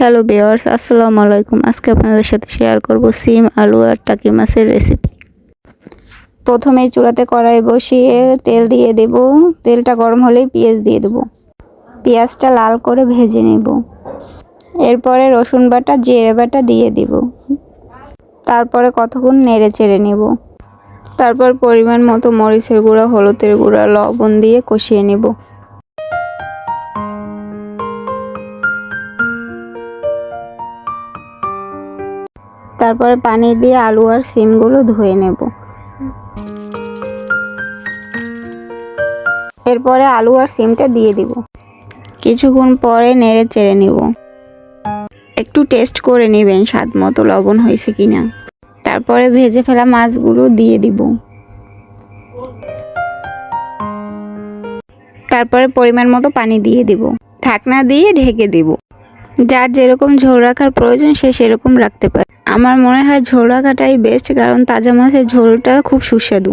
Hello বিয়ার্স আসসালামু আলাইকুম আজকে আপনাদের সাথে শেয়ার করব সিম, আলু আর টাকি মাছের রেসিপি প্রথমে চুলাতে কড়াই বসিয়ে তেল দিয়ে দেব। তেলটা গরম হলেই পেঁয়াজ দিয়ে দেব। পেঁয়াজটা লাল করে ভেজে নেব। এরপরে রসুন বাটা, জিরে বাটা দিয়ে দিব। তারপরে কতক্ষণ নেড়ে চেড়ে নেব। তারপর পরিমাণ মতো মরিচের গুঁড়া, হলুদের গুঁড়া, লবণ দিয়ে কষিয়ে নেব। তারপরে পানি দিয়ে আলু আর সিমগুলো ধুয়ে নেব। এরপরে আলু আর সিমটা দিয়ে দিব। কিছুক্ষণ পরে নেড়ে চেড়ে নিব। একটু টেস্ট করে নেবেন স্বাদ মতো লবণ হয়েছে কিনা। তারপরে ভেজে ফেলা মাছগুলো দিয়ে দিব। তারপরে পরিমাণ মতো পানি দিয়ে দিব। ঢাকনা দিয়ে ঢেকে দিব। যার যেরকম ঝোল রাখার প্রয়োজন সে সেরকম রাখতে পারে। আমার মনে হয় ঝোলা কাটাই বেস্ট কারণ তাজা মাছের ঝোলটা খুব সুস্বাদু।